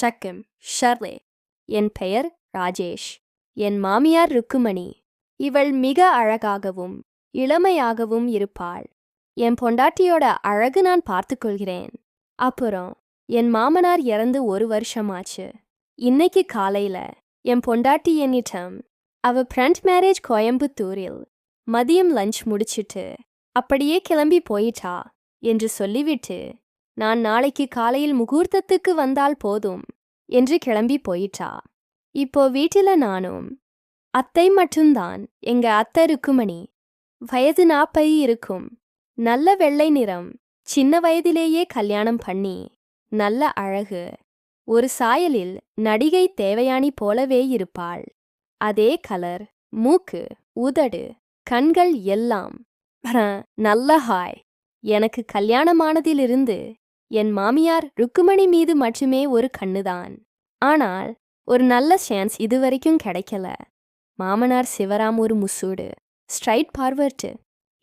ஷக்கிம் ஷர்லே. என் பெயர் ராஜேஷ். என் மாமியார் ருக்குமணி. இவள் மிக அழகாகவும் இளமையாகவும் இருப்பாள். என் பொண்டாட்டியோட அழகு நான் பார்த்துக்கொள்கிறேன் அப்புறம் என் மாமனார் இறந்து ஒரு வருஷமாச்சு. இன்னைக்கு காலையில என் பொண்டாட்டி என்னிடம் அவ ஃப்ரண்ட் மேரேஜ் கோயம்புத்தூரில் மதியம் லஞ்ச் முடிச்சிட்டு அப்படியே கிளம்பி போயிட்டா என்று சொல்லிவிட்டு நான் நாளைக்கு காலையில் முகூர்த்தத்துக்கு வந்தால் போதும் என்று கிளம்பி போயிட்டா. இப்போ வீட்டில நானும் அத்தை மட்டும்தான். எங்க அத்தை ருக்குமணி வயது நாப்பை இருக்கும். நல்ல வெள்ளை நிறம் சின்ன வயதிலேயே கல்யாணம் பண்ணி நல்ல அழகு. ஒரு சாயலில் நடிகை தேவயானி போலவே இருப்பாள். அதே கலர் மூக்கு உதடு கண்கள் எல்லாம். நல்ல ஹாய். எனக்கு கல்யாணமானதிலிருந்து என் மாமியார் ருக்குமணி மீது மட்டுமே ஒரு கண்ணுதான். ஆனால் ஒரு நல்ல சான்ஸ் இதுவரைக்கும் கிடைக்கல. மாமனார் சிவராம் ஒரு முசூடு. ஸ்ட்ரைட் பார்வர்ட்டு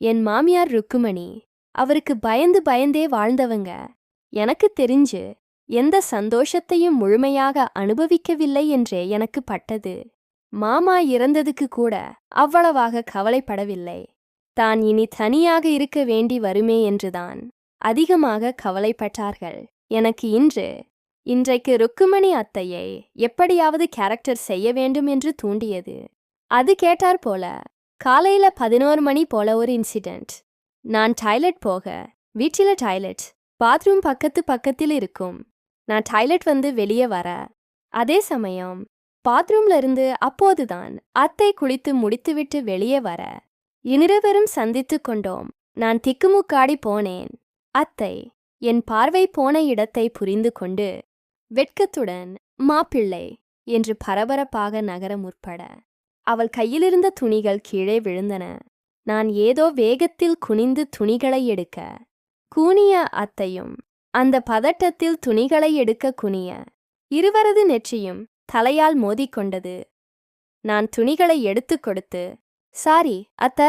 என் மாமியார் ருக்குமணி அவருக்கு பயந்து பயந்தே வாழ்ந்தவங்க. எனக்கு தெரிஞ்சு எந்த சந்தோஷத்தையும் முழுமையாக அனுபவிக்கவில்லை என்றே எனக்கு பட்டது. மாமா இறந்ததுக்கு கூட அவ்வளவாக கவலைப்படவில்லை. தான் இனி தனியாக இருக்க வேண்டி வருமே என்றுதான். அதிகமாக கவலைப்பட்டார்கள். எனக்கு இன்று இன்றைக்கு ருக்குமணி அத்தையை எப்படியாவது கேரக்டர் செய்ய வேண்டும் என்று தூண்டியது. அது கேட்டார் போல காலையில பதினோரு மணி போல ஒரு இன்சிடென்ட். நான் டாய்லெட் போக வீட்டில டாய்லெட் பாத்ரூம் பக்கத்து பக்கத்தில் இருக்கும். நான் டாய்லெட் வந்து வெளியே வர அதே சமயம் பாத்ரூம்ல இருந்து அப்போதுதான் அத்தை குளித்து முடித்துவிட்டு வெளியே வர இருவரும் சந்தித்து கொண்டோம். நான் திக்குமுக்காடி போனேன். அத்தை என் பார்வை போன இடத்தை புரிந்து கொண்டு வெட்கத்துடன் மாப்பிள்ளை என்று பரபரப்பாக நகர முற்பட அவள் கையிலிருந்த துணிகள் கீழே விழுந்தன. நான் ஏதோ வேகத்தில் குனிந்து துணிகளை எடுக்க கூனிய அத்தையும் அந்த பதட்டத்தில் துணிகளை எடுக்க குனிய இருவரது நெற்றியும் தலையால் மோதிக்கொண்டது. நான் துணிகளை எடுத்துக் கொடுத்து சாரி அத்த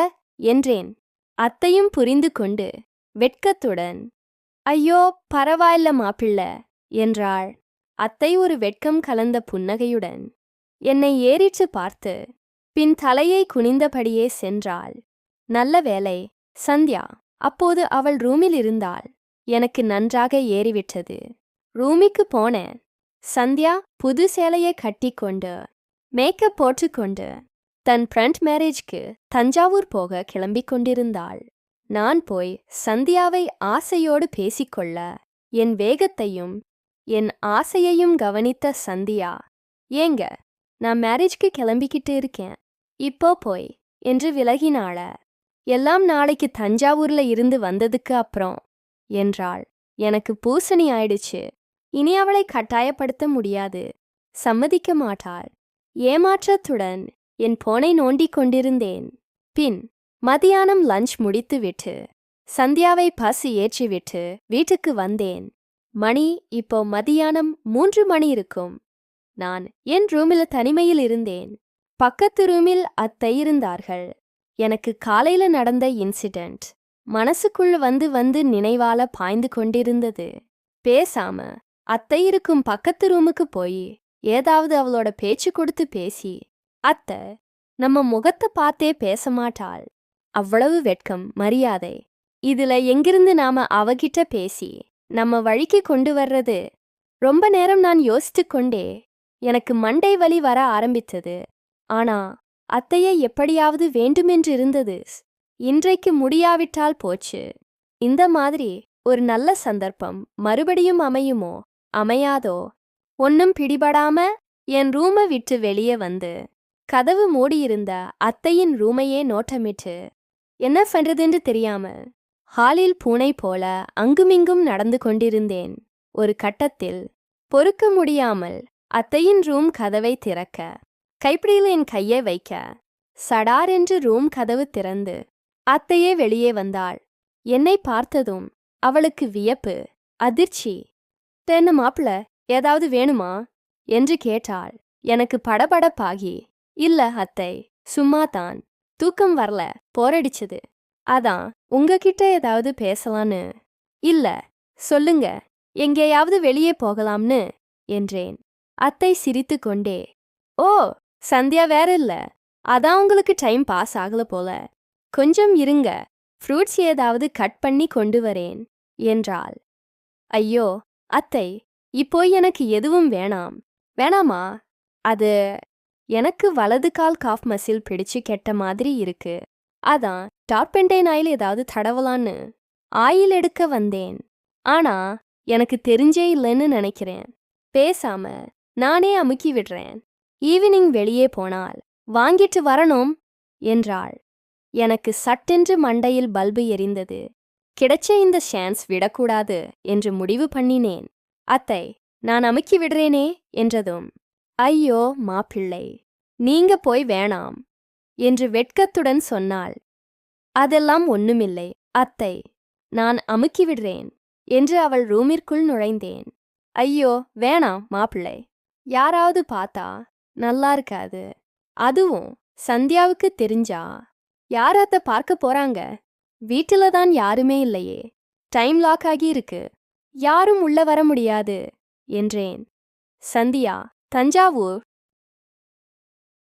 என்றேன். அத்தையும் புரிந்து கொண்டு வெட்கத்துடன் ஐயோ பரவாயில்ல மாப்பிள்ள என்றாள். அத்தை ஒரு வெட்கம் கலந்த புன்னகையுடன் என்னை ஏறிச்சு பார்த்து பின் தலையை குனிந்தபடியே சென்றாள். நல்ல வேலை சந்தியா அப்போது அவள் ரூமில் இருந்தாள். எனக்கு நன்றாக ஏறிவிட்டது. ரூமிக்கு போனேன். சந்தியா புது சேலையை கட்டிக்கொண்டு மேக்கப் போட்டுக்கொண்டு தன் ஃப்ரண்ட் மேரேஜ்க்கு தஞ்சாவூர் போக கிளம்பிக் கொண்டிருந்தாள். நான் போய் சந்தியாவை ஆசையோடு பேசிக்கொள்ள என் வேகத்தையும் என் ஆசையையும் கவனித்த சந்தியா ஏங்க நான் மேரேஜ்க்கு கிளம்பிக்கிட்டு இருக்கேன். இப்போ போய் என்று விலகினாள. எல்லாம் நாளைக்கு தஞ்சாவூர்ல இருந்து வந்ததுக்கு அப்புறம் என்றாள். எனக்கு பூசணி ஆயிடுச்சு. இனி அவளை கட்டாயப்படுத்த முடியாது. சம்மதிக்க மாட்டாள். ஏமாற்றத்துடன் என் போனை நோண்டிக் கொண்டிருந்தேன். பின் மதியானம் லஞ்ச் முடித்துவிட்டு சந்தியாவை பஸ் ஏற்றிவிட்டு வீட்டுக்கு வந்தேன். மணி இப்போ மதியானம் மூன்று மணி இருக்கும். நான் என் ரூமில் தனிமையில் இருந்தேன். பக்கத்து ரூமில் அத்தை இருந்தார்கள். எனக்கு காலையில நடந்த இன்சிடென்ட் மனசுக்குள்ள வந்து வந்து நினைவால பாய்ந்து கொண்டிருந்தது. பேசாம அத்தை இருக்கும் பக்கத்து ரூமுக்கு போய் ஏதாவது அவளோட பேச்சு கொடுத்து பேசி அத்தை நம்ம முகத்தை பார்த்தே பேச மாட்டாள். அவ்வளவு வெட்கம் மரியாதை. இதுல எங்கிருந்து நாம அவகிட்ட பேசி நம்ம வழிக்கு கொண்டு வர்றது? ரொம்ப நேரம் நான் யோசித்து கொண்டே எனக்கு மண்டை வலி வர ஆரம்பித்தது. ஆனா அத்தையை எப்படியாவது வேண்டுமென்று இருந்தது இன்றைக்கு முடியாவிட்டால் போச்சு. இந்த மாதிரி ஒரு நல்ல சந்தர்ப்பம் மறுபடியும் அமையுமோ அமையாதோ? ஒன்னும் பிடிபடாம என் ரூமை விட்டு வெளியே வந்து கதவு மூடியிருந்த அத்தையின் ரூமையே நோட்டமிட்டு என்ன பண்றதுன்னு தெரியாமல் ஹாலில் பூனை போல அங்குமிங்கும் நடந்து கொண்டிருந்தேன். ஒரு கட்டத்தில் பொறுக்க முடியாமல் அத்தையின் ரூம் கதவை திறக்க கைப்பிடியில் என் கையை வைக்க சடார் என்று ரூம் கதவு திறந்து அத்தையே வெளியே வந்தாள். என்னை பார்த்ததும் அவளுக்கு வியப்பு அதிர்ச்சி. தென்ன மாப்பிள ஏதாவது வேணுமா? என்று கேட்டாள். எனக்கு படபடப்பாகி இல்ல அத்தை சும்மா தான் தூக்கம் வரல போரடிச்சது. அதான் உங்ககிட்ட ஏதாவது பேசலான்னு. இல்ல சொல்லுங்க எங்கேயாவது வெளியே போகலாம்னு என்றேன். அத்தை சிரித்து கொண்டே ஓ சந்தியா வேற இல்ல. அதான் உங்களுக்கு டைம் பாஸ் ஆகல போல. கொஞ்சம் இருங்க ஃப்ரூட்ஸ் ஏதாவது கட் பண்ணி கொண்டு வரேன் என்றாள். ஐயோ அத்தை இப்போ எனக்கு எதுவும் வேணாம். வேணாமா? அது எனக்கு வலது கால் காஃப் மசில் பிடிச்சு கெட்ட மாதிரி இருக்கு. அதான் டார்பெண்டைன் ஆயில் ஏதாவது தடவலான்னு ஆயில் எடுக்க வந்தேன். ஆனா எனக்கு தெரிஞ்சே இல்லைன்னு நினைக்கிறேன். பேசாம நானே அமுக்கி விடுறேன். ஈவினிங் வெளியே போனால் வாங்கிட்டு வரணும் என்றாள். எனக்கு சட்டென்று மண்டையில் பல்பு எரிந்தது. கிடைச்ச இந்த சான்ஸ் விடக்கூடாது என்று முடிவு பண்ணினேன். அத்தை நான் அமுக்கி விடுறேனே என்றதும். ஐயோ மாப்பிள்ளை நீங்க போய் வேணாம் என்று வெட்கத்துடன் சொன்னாள். அதெல்லாம் ஒண்ணுமில்லை அத்தை நான் அமுக்கி விடுறேன் என்று அவள் ரூமிற்குள் நுழைந்தேன். ஐயோ வேணாம் மாப்பிள்ளை யாராவது பார்த்தா நல்லா இருக்காது. அதுவும் சந்தியாவுக்கு தெரிஞ்சா? யார் அத்தை பார்க்க போறாங்க? வீட்டில தான் யாருமே இல்லையே டைம் லாக் ஆகி இருக்கு யாரும் உள்ள வர முடியாது என்றேன். சந்தியா தஞ்சாவூர்